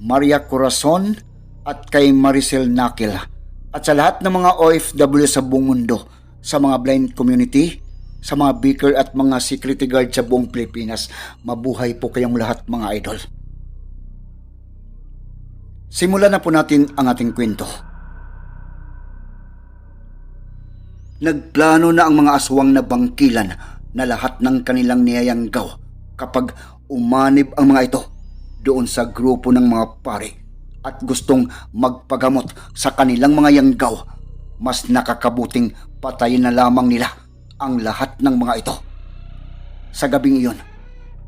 Maria Corazon, at kay Maricel Nakil. At sa lahat ng mga OFW sa buong mundo, sa mga blind community, sa mga beaker at mga security guard sa buong Pilipinas, mabuhay po kayong lahat mga idol. Simulan na po natin ang ating kwento. Nagplano na ang mga aswang na bangkilan na lahat ng kanilang niyayanggaw kapag umanib ang mga ito doon sa grupo ng mga pari at gustong magpagamot sa kanilang mga yanggaw, mas nakakabuting patayin na lamang nila ang lahat ng mga ito. Sa gabing iyon,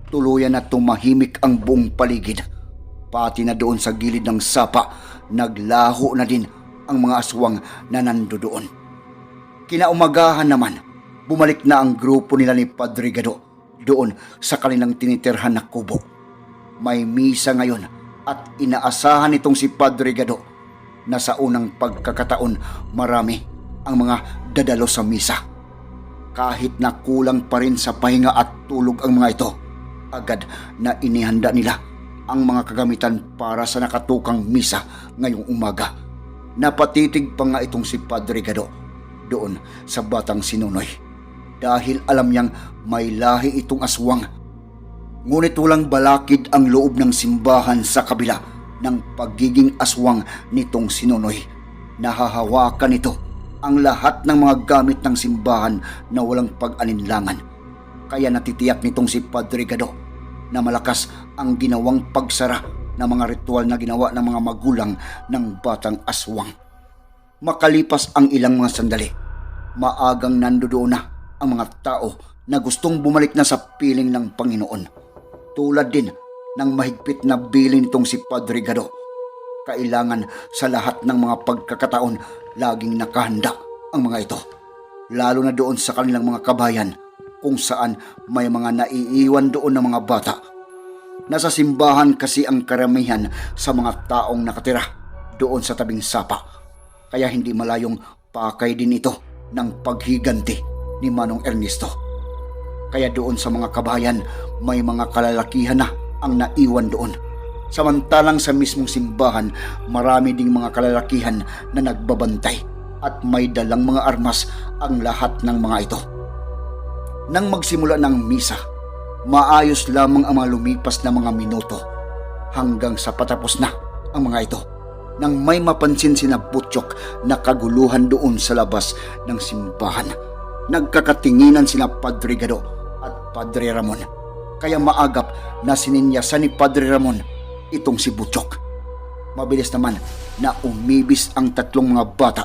tuluyan na tumahimik ang buong paligid. Pati na doon sa gilid ng sapa, naglaho na din ang mga aswang na nando doon. Kinaumagahan naman, bumalik na ang grupo nila ni Padre Gado doon sa kanilang tinitirhan na kubo. May misa ngayon at inaasahan nitong si Padre Gado na sa unang pagkakataon marami ang mga dadalo sa misa. Kahit na kulang pa rin sa pahinga at tulog ang mga ito, agad na inihanda nila ang mga kagamitan para sa nakatukang misa ngayong umaga. Napatitig pa nga itong si Padre Gado doon sa batang sinunoy dahil alam niyang may lahi itong aswang. Ngunit walang balakid ang loob ng simbahan sa kabila ng pagiging aswang nitong sinunoy. Nahahawakan nito ang lahat ng mga gamit ng simbahan na walang pag-alinlangan. Kaya natitiyak nitong si Padre Gado na malakas ang ginawang pagsara ng mga ritual na ginawa ng mga magulang ng batang aswang. Makalipas ang ilang mga sandali, maagang nandoon na ang mga tao na gustong bumalik na sa piling ng Panginoon. Tulad din ng mahigpit na bilin nitong si Padre Gado. Kailangan sa lahat ng mga pagkakataon laging nakahanda ang mga ito. Lalo na doon sa kanilang mga kabayan kung saan may mga naiiwan doon ng mga bata. Nasa simbahan kasi ang karamihan sa mga taong nakatira doon sa tabing sapa. Kaya hindi malayong pakay din ito ng paghiganti ni Manong Ernesto. Kaya doon sa mga kabayan, may mga kalalakihan na ang naiwan doon. Samantalang sa mismong simbahan, marami ding mga kalalakihan na nagbabantay at may dalang mga armas ang lahat ng mga ito. Nang magsimula ng misa, maayos lamang ang mga lumipas na mga minuto hanggang sa patapos na ang mga ito nang may mapansin sina Butchok na kaguluhan doon sa labas ng simbahan. Nagkakatinginan sina Padre Gado at Padre Ramon. Kaya maagap na sininyasan ni Padre Ramon itong si Butchok. Mabilis naman na umibis ang tatlong mga bata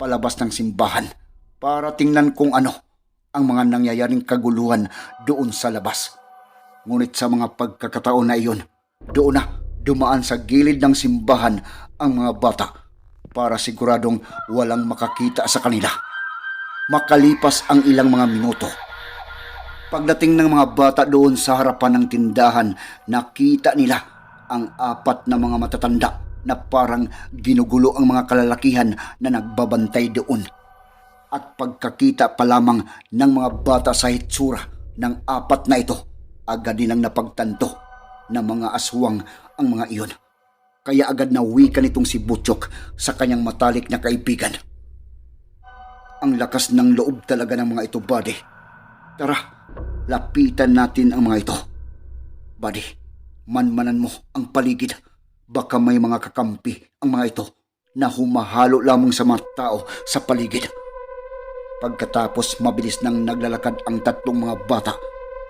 palabas ng simbahan para tingnan kung ano ang mga nangyayaring kaguluhan doon sa labas. Ngunit sa mga pagkakataon na iyon, doon na dumaan sa gilid ng simbahan ang mga bata para siguradong walang makakita sa kanila. Makalipas ang ilang mga minuto, pagdating ng mga bata doon sa harapan ng tindahan, nakita nila ang apat na mga matatanda na parang ginugulo ang mga kalalakihan na nagbabantay doon. At pagkakita pa lamang ng mga bata sa hitsura ng apat na ito, agad nilang napagtanto na mga aswang ang mga iyon. Kaya agad na wika nitong si Butchok sa kanyang matalik na kaibigan. Ang lakas ng loob talaga ng mga ito, buddy. Tara, lapitan natin ang mga ito. Buddy, manmanan mo ang paligid. Baka may mga kakampi ang mga ito na humahalo lamang sa mga tao sa paligid. Pagkatapos mabilis nang naglalakad ang tatlong mga bata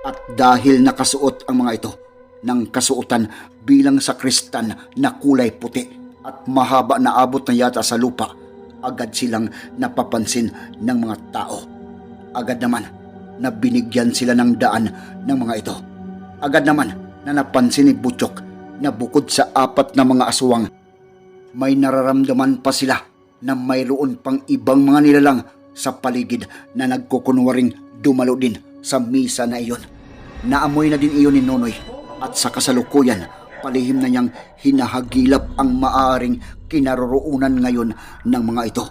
at dahil nakasuot ang mga ito ng kasuotan bilang sa kristan na kulay puti at mahaba na abot na yata sa lupa, agad silang napapansin ng mga tao. Agad naman na binigyan sila ng daan ng mga ito. Agad naman na napansin ni Butchok na bukod sa apat na mga aswang may nararamdaman pa sila na mayroon pang ibang mga nilalang sa paligid na nagkukunwaring dumalo din sa misa na iyon. Naamoy na din iyon ni Nonoy at sa kasalukuyan palihim na niyang hinahagilap ang maaring kinaroroonan ngayon ng mga ito.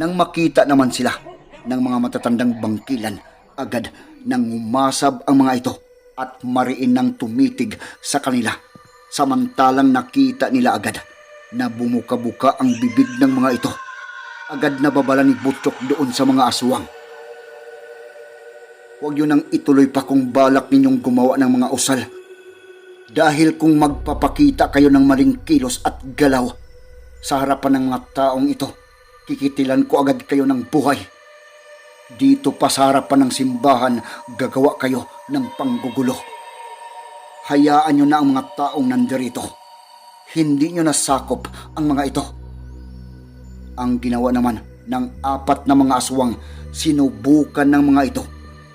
Nang makita naman sila ng mga matatandang bangkilan, agad nang umasab ang mga ito at mariin nang tumitig sa kanila. Samantalang nakita nila agad na bumuka-buka ang bibig ng mga ito. Agad na babala ni Butchok doon sa mga aswang. Huwag yun nang ituloy pa kung balak ninyong gumawa ng mga usal. Dahil kung magpapakita kayo ng maling kilos at galaw sa harapan ng mga taong ito, kikitilan ko agad kayo ng buhay. Dito pa sa harapan ng simbahan, gagawa kayo ng panggugulo. Hayaan nyo na ang mga taong nandirito. Hindi nyo nasakop ang mga ito. Ang ginawa naman ng apat na mga aswang, sinubukan ng mga ito.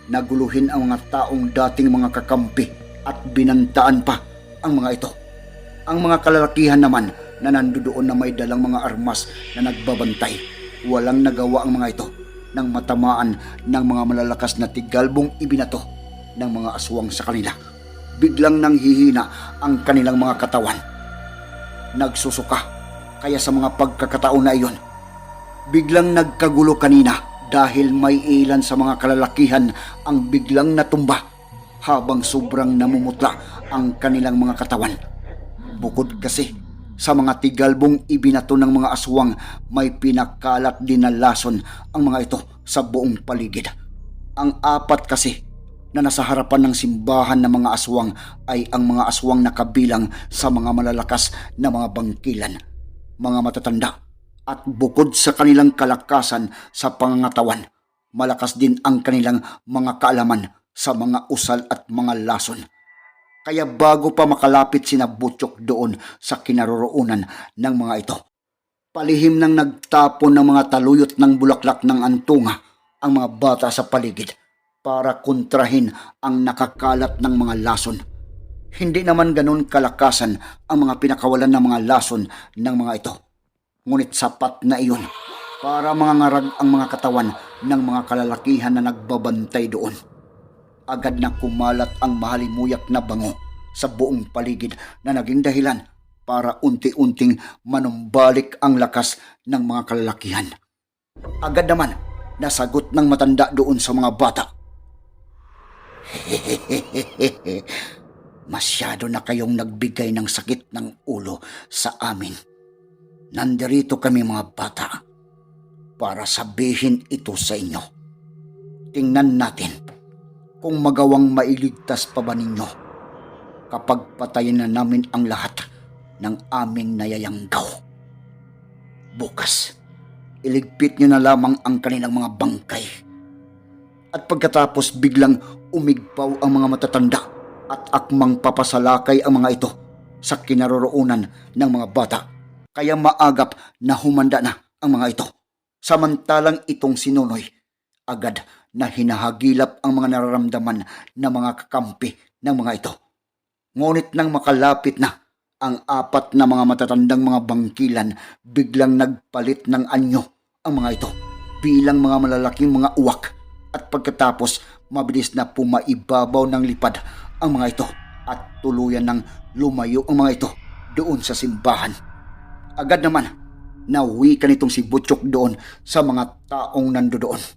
Naguluhin ang mga taong dating mga kakampi at binantaan pa ang mga ito. Ang mga kalalakihan naman na nandoon na may dalang mga armas na nagbabantay. Walang nagawa ang mga ito nang matamaan ng mga malalakas na tigalbong ibinato ng mga aswang sa kanila. Biglang nang hihina ang kanilang mga katawan. Nagsusuka kaya sa mga pagkakataon na iyon. Biglang nagkagulo kanina dahil may ilan sa mga kalalakihan ang biglang natumba habang sobrang namumutla ang kanilang mga katawan. Bukod kasi sa mga tigalbong ibinato ng mga aswang, may pinakalat din na lason ang mga ito sa buong paligid. Ang apat kasi na nasa harapan ng simbahan ng mga aswang ay ang mga aswang na kabilang sa mga malalakas na mga bangkilan, mga matatanda, at bukod sa kanilang kalakasan sa pangangatawan, malakas din ang kanilang mga kaalaman sa mga usal at mga lason. Kaya bago pa makalapit sina Butchok doon sa kinaroroonan ng mga ito, palihim nang nagtapon ng mga taluyot ng bulaklak ng antunga ang mga bata sa paligid para kontrahin ang nakakalat ng mga lason. Hindi naman ganun kalakasan ang mga pinakawalan ng mga lason ng mga ito. Ngunit sapat na iyon para mangangarag ang mga katawan ng mga kalalakihan na nagbabantay doon agad na kumalat ang mahalimuyak na bango sa buong paligid na naging dahilan para unti-unting manumbalik ang lakas ng mga kalalakihan. Agad naman nasagot ng matanda doon sa mga bata. Masyado na kayong nagbigay ng sakit ng ulo sa amin. Nandirito kami mga bata para sabihin ito sa inyo. Tingnan natin kung magawang mailigtas pa ba ninyo kapag patayin na namin ang lahat ng aming nayayanggaw. Bukas, iligpit nyo na lamang ang kanilang mga bangkay. At pagkatapos biglang umigpaw ang mga matatanda at akmang papasalakay ang mga ito sa kinaroroonan ng mga bata. Kaya maagap na humanda na ang mga ito. Samantalang itong sinunoy, agad na hinahagilap ang mga nararamdaman ng mga kakampi ng mga ito. Ngunit nang makalapit na, ang apat na mga matatandang mga bangkilan biglang nagpalit ng anyo ang mga ito bilang mga malalaking mga uwak at pagkatapos mabilis na pumaibabaw ng lipad ang mga ito at tuluyan ng lumayo ang mga ito doon sa simbahan. Agad naman, nauwi ka nitong si Butchok doon sa mga taong nandoon.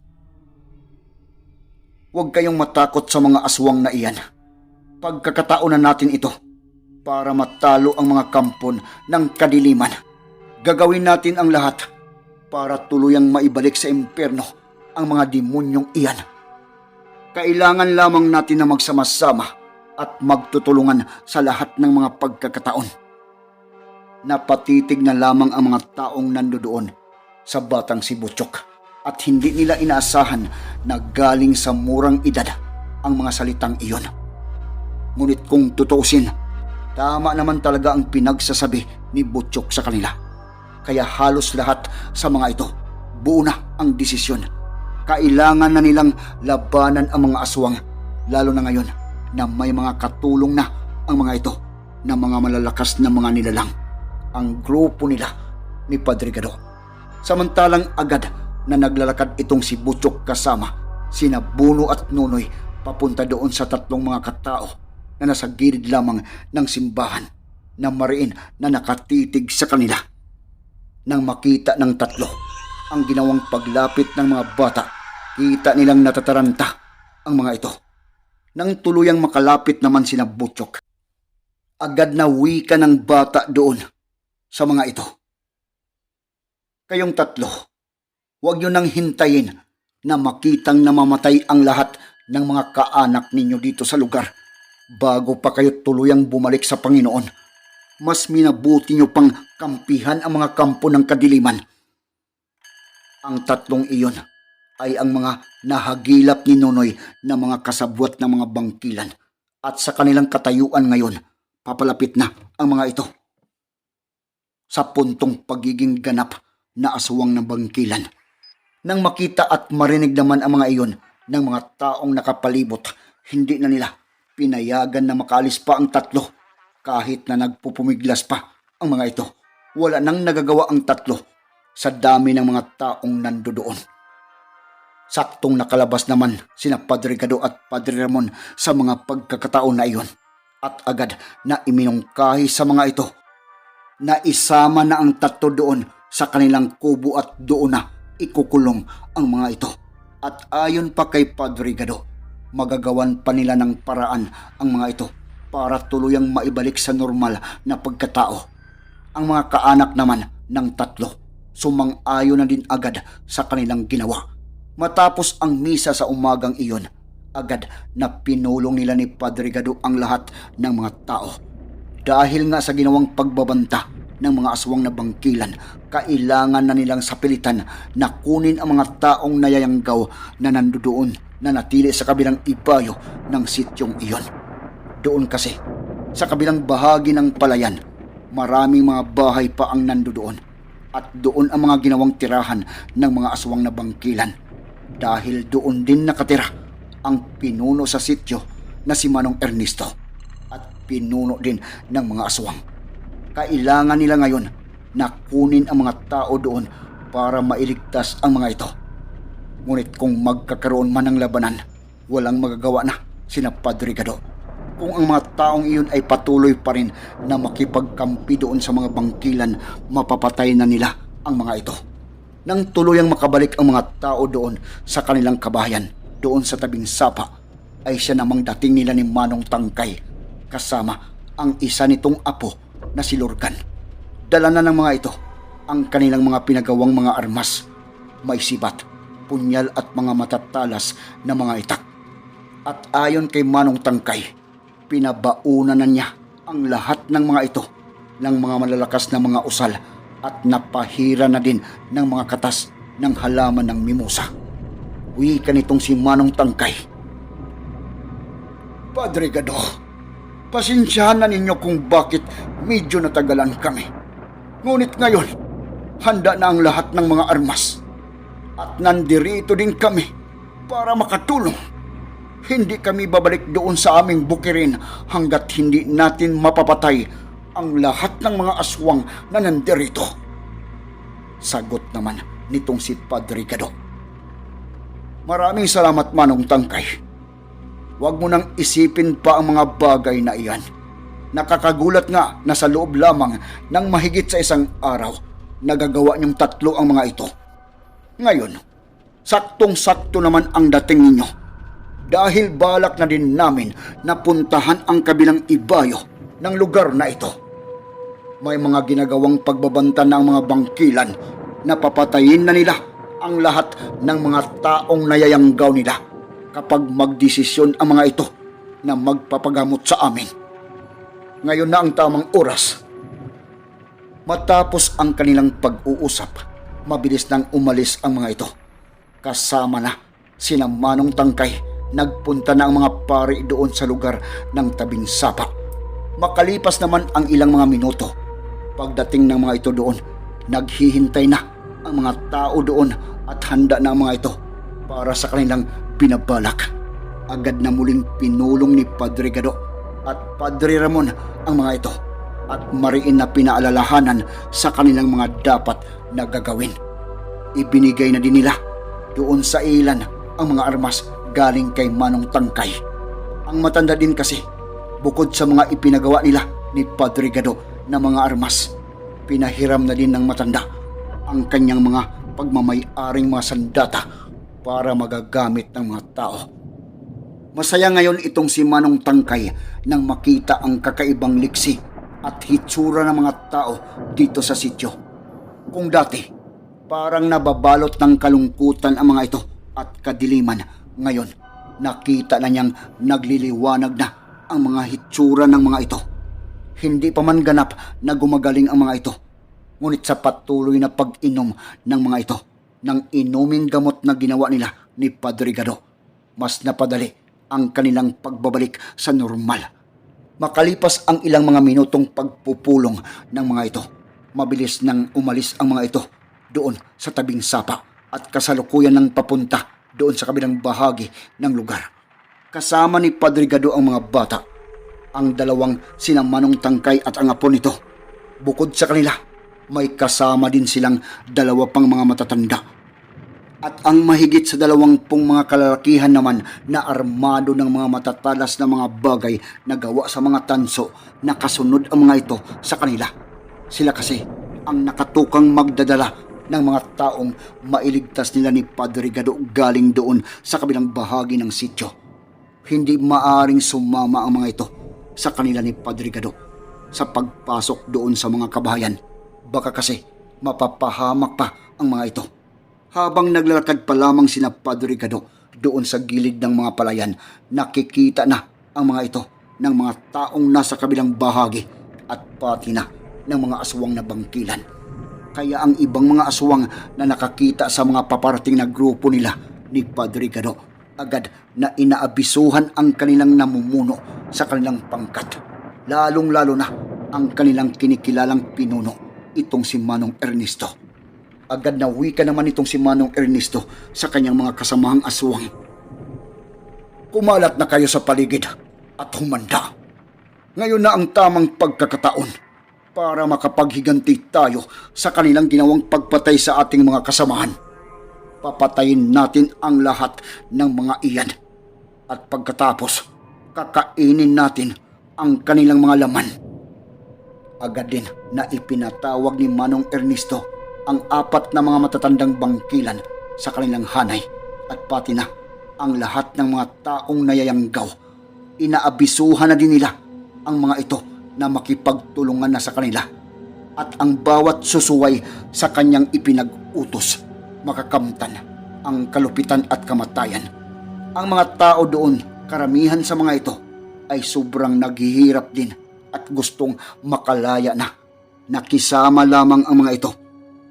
Huwag kayong matakot sa mga aswang na iyan. Pagkakataon na natin ito para matalo ang mga kampon ng kadiliman. Gagawin natin ang lahat para tuluyang maibalik sa impyerno ang mga demonyong iyan. Kailangan lamang natin na magsama-sama at magtutulungan sa lahat ng mga pagkakataon. Napatitig na lamang ang mga taong nandoon sa batang si Butchok at hindi nila inaasahan na galing sa murang edad ang mga salitang iyon. Ngunit kung tutuusin, tama naman talaga ang pinagsasabi ni Butchok sa kanila. Kaya halos lahat sa mga ito, buo na ang desisyon. Kailangan na nilang labanan ang mga aswang, lalo na ngayon na may mga katulong na ang mga ito na mga malalakas na mga nilalang. ang grupo nila ni Padre Gado. Samantalang agad na naglalakad itong si Butchok kasama sina Buno at Nunoy papunta doon sa tatlong mga katao na nasa gilid lamang ng simbahan na mariin na nakatitig sa kanila. Nang makita ng tatlo ang ginawang paglapit ng mga bata, kita nilang natataranta ang mga ito. Nang tuluyang makalapit naman sina Butchok, agad na wika ng bata doon sa mga ito. Kayong tatlo, huwag nyo nang hintayin na makitang namamatay ang lahat ng mga kaanak ninyo dito sa lugar bago pa kayo tuluyang bumalik sa Panginoon. Mas minabuti nyo pang kampihan ang mga kampo ng kadiliman. Ang tatlong iyon ay ang mga nahagilap ni Nonoy na mga kasabwat ng mga bangkilan at sa kanilang katayuan ngayon, papalapit na ang mga ito. Sa puntong pagiging ganap na aswang ng bangkilan. Nang makita at marinig naman ang mga iyon ng mga taong nakapalibot, hindi na nila pinayagan na makalis pa ang tatlo kahit na nagpupumiglas pa ang mga ito. Wala nang nagagawa ang tatlo sa dami ng mga taong nandoon. Saktong nakalabas naman sina Padre Gado at Padre Ramon sa mga pagkakataon na iyon at agad na iminungkahi sa mga ito na isama na ang tatlo doon sa kanilang kubo at doon na ikukulong ang mga ito. At ayon pa kay Padre Gado, magagawan pa nila ng paraan ang mga ito para tuluyang maibalik sa normal na pagkatao. Ang mga kaanak naman ng tatlo sumang-ayon na din agad sa kanilang ginawa. Matapos ang misa sa umagang iyon, agad na pinulong nila ni Padre Gado ang lahat ng mga tao. Dahil nga sa ginawang pagbabanta ng mga aswang na bangkilan, kailangan na nilang sapilitan na kunin ang mga taong nayayanggaw na nandoon na natili sa kabilang ibayo ng sityong iyon. Doon kasi, sa kabilang bahagi ng palayan, maraming mga bahay pa ang nandoon at doon ang mga ginawang tirahan ng mga aswang na bangkilan. Dahil doon din nakatira ang pinuno sa sityo na si Manong Ernesto at pinuno din ng mga aswang. Kailangan nila ngayon na kunin ang mga tao doon para mailigtas ang mga ito. Ngunit kung magkakaroon man ng labanan, walang magagawa na sina Padre Gado. Kung ang mga taong iyon ay patuloy pa rin na makipagkampi doon sa mga bangkilan, mapapatay na nila ang mga ito. Nang tuluyang makabalik ang mga tao doon sa kanilang kabahayan, doon sa tabing sapa, ay siya namang dating nila ni Manong Tangkay, kasama ang isa nitong apo na si Lurgan. Dala na ng mga ito ang kanilang mga pinagawang mga armas, may sibat, punyal at mga matatalas na mga itak. At ayon kay Manong Tangkay, pinabaunan na niya ang lahat ng mga ito ng mga malalakas na mga usal at napahira na din ng mga katas ng halaman ng mimosa. Wika nitong si Manong Tangkay. Padre Gado, pasensyahan na ninyo kung bakit medyo natagalan kami. Ngunit ngayon, handa na ang lahat ng mga armas. At nandirito din kami para makatulong. Hindi kami babalik doon sa aming bukirin hanggat hindi natin mapapatay ang lahat ng mga aswang na nandirito. Sagot naman nitong si Padre Gado. Maraming salamat Manong Tangkay. Huwag mo nang isipin pa ang mga bagay na iyan. Nakakagulat nga na sa loob lamang ng mahigit sa isang araw, nagagawa niyong tatlo ang mga ito. Ngayon, saktong-sakto naman ang dating ninyo. Dahil balak na din namin na puntahan ang kabilang ibayo ng lugar na ito. May mga ginagawang pagbabanta ng mga bangkilan na papatayin na nila ang lahat ng mga taong nayayanggaw nila kapag magdesisyon ang mga ito na magpapagamot sa amin. Ngayon na ang tamang oras. Matapos ang kanilang pag-uusap, mabilis nang umalis ang mga ito. Kasama na sina Manong Tangkay, nagpunta na ang mga pari doon sa lugar ng tabing sapa. Makalipas naman ang ilang mga minuto, pagdating ng mga ito doon, naghihintay na ang mga tao doon at handa na ang mga ito para sa kanilang binabalak. Agad na muling pinulong ni Padre Gado at Padre Ramon ang mga ito at mariin na pinaalalahanan sa kanilang mga dapat na gagawin. Ibinigay na din nila doon sa ilan ang mga armas galing kay Manong Tangkay. Ang matanda din kasi, bukod sa mga ipinagawa nila ni Padre Gado na mga armas, pinahiram na din ng matanda ang kanyang mga pagmamay-aring mga sandata para magagamit ng mga tao. Masaya ngayon itong si Manong Tangkay nang makita ang kakaibang liksi at hitsura ng mga tao dito sa sityo. Kung dati, parang nababalot ng kalungkutan ang mga ito at kadiliman, ngayon nakita na niyang nagliliwanag na ang mga hitsura ng mga ito. Hindi pa man ganap na gumagaling ang mga ito, ngunit sa patuloy na pag-inom ng mga ito, ng inuming gamot na ginawa nila ni Padre Gado, mas napadali ang kanilang pagbabalik sa normal. Makalipas ang ilang mga minutong pagpupulong ng mga ito, mabilis nang umalis ang mga ito doon sa tabing sapa at kasalukuyan ng papunta doon sa kabilang bahagi ng lugar. Kasama ni Padre Gado ang mga bata, ang dalawang sinamanong tangkay at ang apo nito. Bukod sa kanila, may kasama din silang dalawa pang mga matatanda at ang mahigit sa dalawampung mga kalalakihan naman na armado ng mga matatalas na mga bagay na gawa sa mga tanso na kasunod ang mga ito sa kanila. Sila kasi ang nakatukang magdadala ng mga taong mailigtas nila ni Padre Gado galing doon sa kabilang bahagi ng sityo. Hindi maaring sumama ang mga ito sa kanila ni Padre Gado sa pagpasok doon sa mga kabahayan. Baka kasi mapapahamak pa ang mga ito habang naglalakad pa lamang sina Padre Gado doon sa gilid ng mga palayan, nakikita na ang mga ito ng mga taong nasa kabilang bahagi at pati na ng mga aswang na bangkilan. Kaya ang ibang mga aswang na nakakita sa mga paparating na grupo nila ni Padre Gado agad na inaabisuhan ang kanilang namumuno sa kanilang pangkat. Lalong-lalo na ang kanilang kinikilalang pinuno, itong si Manong Ernesto agad na wika naman itong si Manong Ernesto sa kanyang mga kasamahang aswang. Kumalat na kayo sa paligid at humanda. Ngayon na ang tamang pagkakataon para makapaghiganti tayo sa kanilang ginawang pagpatay sa ating mga kasamahan. Papatayin natin ang lahat ng mga iyan. At pagkatapos, kakainin natin ang kanilang mga laman. Agad din na ipinatawag ni Manong Ernesto ang apat na mga matatandang bangkilan sa kanilang hanay at pati na ang lahat ng mga taong nayayanggaw. Inaabisuhan na din nila ang mga ito na makipagtulungan na sa kanila at ang bawat susuway sa kanyang ipinag-utos makakamtan ang kalupitan at kamatayan. Ang mga tao doon, karamihan sa mga ito, ay sobrang naghihirap din at gustong makalaya na. Nakisama lamang ang mga ito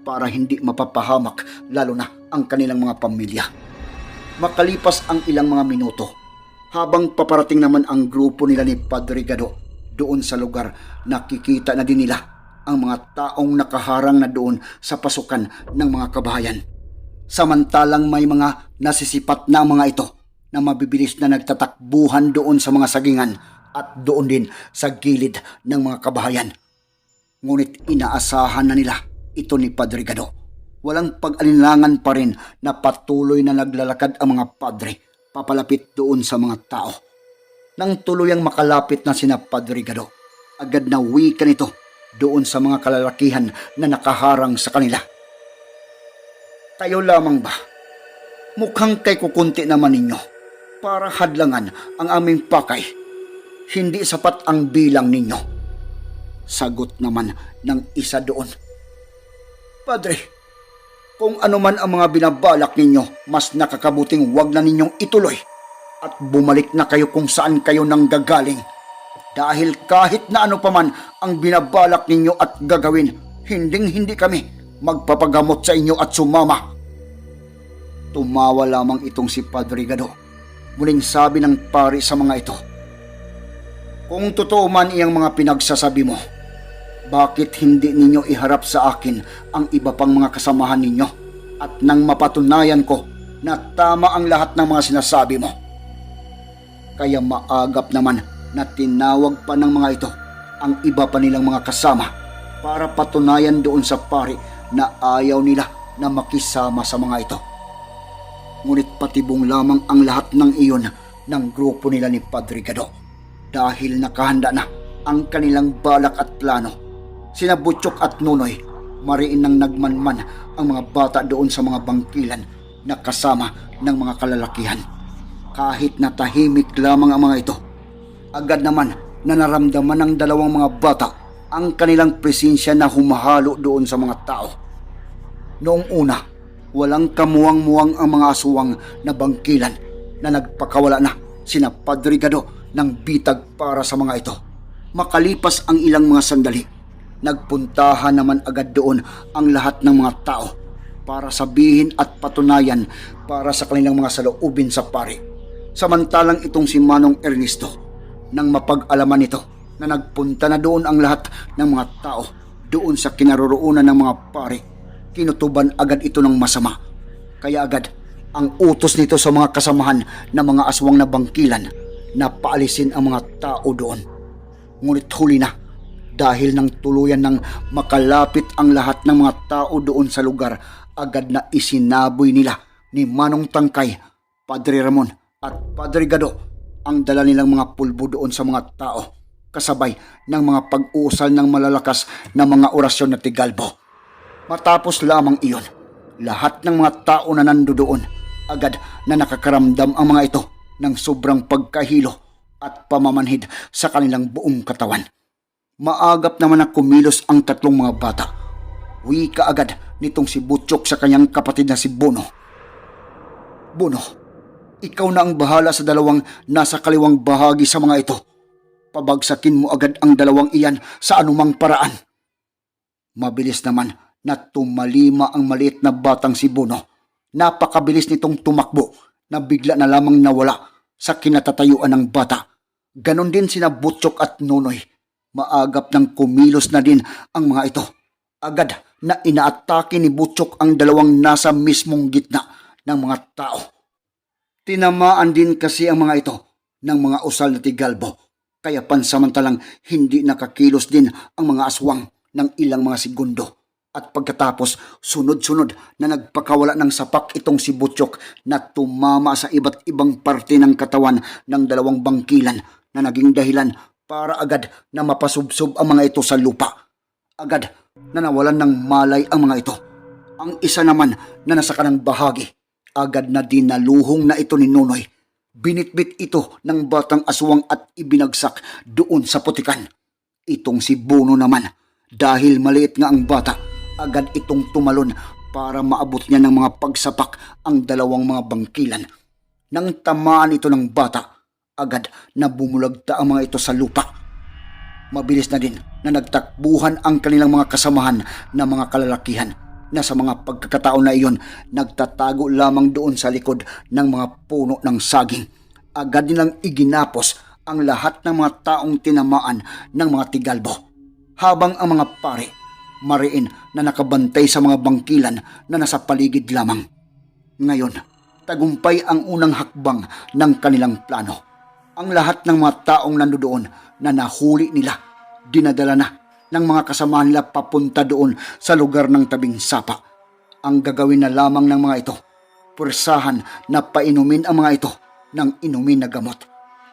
para hindi mapapahamak lalo na ang kanilang mga pamilya. Makalipas ang ilang mga minuto, habang paparating naman ang grupo nila ni Padre Gado doon sa lugar, nakikita na din nila ang mga taong nakaharang na doon sa pasukan ng mga kabahayan. Samantalang may mga nasisipat na mga ito na mabibilis na nagtatakbuhan doon sa mga sagingan at doon din sa gilid ng mga kabahayan. Ngunit inaasahan na nila ito ni Padre Gado. Walang pag-alinlangan pa rin na patuloy na naglalakad ang mga padre papalapit doon sa mga tao. Nang tuluyang makalapit na sina Padre Gado, agad na wika nito doon sa mga kalalakihan na nakaharang sa kanila. Kayo lamang ba? Mukhang kay kukunti naman ninyo para hadlangan ang aming pakay. Hindi sapat ang bilang ninyo. Sagot naman ng isa doon. Padre, kung ano man ang mga binabalak ninyo, mas nakakabuting wag na ninyong ituloy at bumalik na kayo kung saan kayo nang gagaling. Dahil kahit na ano paman ang binabalak ninyo at gagawin, hinding hindi kami magpapagamot sa inyo at sumama. Tumawa lamang itong si Padre Gado. Muling sabi ng pari sa mga ito, Kung totoo man iyang mga pinagsasabi mo, bakit hindi ninyo iharap sa akin ang iba pang mga kasamahan ninyo at nang mapatunayan ko na tama ang lahat ng mga sinasabi mo? Kaya maagap naman na tinawag pa ng mga ito ang iba pa nilang mga kasama para patunayan doon sa pari na ayaw nila na makisama sa mga ito. Ngunit patibong lamang ang lahat ng iyon ng grupo nila ni Padre Gado dahil nakahanda na ang kanilang balak at plano. Sina Butchok at Nunoy mariin nang nagmanman ang mga bata doon sa mga bangkilan na kasama ng mga kalalakihan. Kahit na tahimik lamang ang mga ito, agad naman na naramdaman ng dalawang mga bata ang kanilang presensya na humahalo doon sa mga tao. Noong una, walang kamuwang-muwang ang mga aswang na bangkilan na nagpakawala na sina Padre Gado ng bitag para sa mga ito. Makalipas ang ilang mga sandali, nagpuntahan naman agad doon ang lahat ng mga tao para sabihin at patunayan para sa kanilang mga saloobin sa pari. Samantalang itong si Manong Ernesto, nang mapag-alaman nito na nagpunta na doon ang lahat ng mga tao doon sa kinaroroonan ng mga pari, kinutuban agad ito ng masama. Kaya agad ang utos nito sa mga kasamahan ng mga aswang na bangkilan na paalisin ang mga tao doon. Ngunit huli na dahil nang tuluyan ng makalapit ang lahat ng mga tao doon sa lugar, agad na isinaboy nila ni Manong Tangkay, Padre Ramon at Padre Gado ang dala nilang mga pulbo doon sa mga tao kasabay ng mga pag-uusal ng malalakas na mga orasyon na tigalbo. Matapos lamang iyon, lahat ng mga tao na nando doon agad na nakakaramdam ang mga ito ng sobrang pagkahilo at pamamanhid sa kanilang buong katawan. Maagap naman na kumilos ang tatlong mga bata. Wika agad nitong si Butchok sa kanyang kapatid na si Bono. Bono, ikaw na ang bahala sa dalawang nasa kaliwang bahagi sa mga ito. Pabagsakin mo agad ang dalawang iyan sa anumang paraan. Mabilis naman na tumalima ang maliit na batang si Bono. Napakabilis nitong tumakbo na bigla na lamang nawala sa kinatatayuan ng bata. Ganon din sina Butchok at Nonoy. Maagap ng kumilos na din ang mga ito. Agad na inaatake ni Butchok ang dalawang nasa mismong gitna ng mga tao. Tinamaan din kasi ang mga ito ng mga usal na tigalbo. Kaya pansamantalang hindi nakakilos din ang mga aswang ng ilang mga segundo. At pagkatapos, sunod-sunod na nagpakawala ng sapak itong si Butchok na tumama sa iba't ibang parte ng katawan ng dalawang bangkilan na naging dahilan para agad na mapasubsob ang mga ito sa lupa. Agad na nawalan ng malay ang mga ito. Ang isa naman na nasa kanang bahagi, agad na dinaluhong na ito ni Nonoy. Binitbit ito ng batang aswang at ibinagsak doon sa putikan. Itong si Bono naman, dahil maliit nga ang bata, agad itong tumalon para maabot niya ng mga pagsapak ang dalawang mga bangkilan. Nang tamaan ito ng bata, agad na bumulagta ang mga ito sa lupa. Mabilis na din na nagtakbuhan ang kanilang mga kasamahan na mga kalalakihan na sa mga pagkakataon na iyon nagtatago lamang doon sa likod ng mga puno ng saging. Agad nilang iginapos ang lahat ng mga taong tinamaan ng mga tigalbo. Habang ang mga pare, mariin na nakabantay sa mga bangkilan na nasa paligid lamang. Ngayon, tagumpay ang unang hakbang ng kanilang plano. Ang lahat ng mga taong nandoon na nahuli nila, dinadala na ng mga kasamahan nila papunta doon sa lugar ng tabing sapa. Ang gagawin na lamang ng mga ito, pursahan na painumin ang mga ito ng inumin na gamot.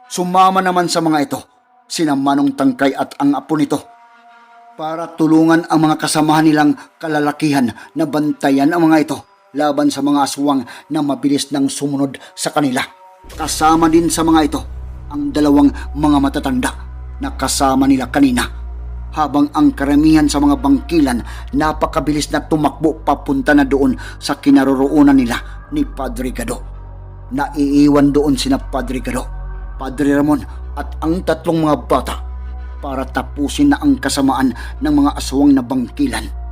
Sumama naman sa mga ito, sina Manong Tangkay at ang apo nito para tulungan ang mga kasamahan nilang kalalakihan na bantayan ang mga ito laban sa mga aswang na mabilis nang sumunod sa kanila. Kasama din sa mga ito ang dalawang mga matatanda na kasama nila kanina habang ang karamihan sa mga bangkilan napakabilis na tumakbo papunta na doon sa kinaroroonan nila ni Padre Gado. Naiiwan doon sina Padre Gado, Padre Ramon at ang tatlong mga bata para tapusin na ang kasamaan ng mga aswang na bangkilan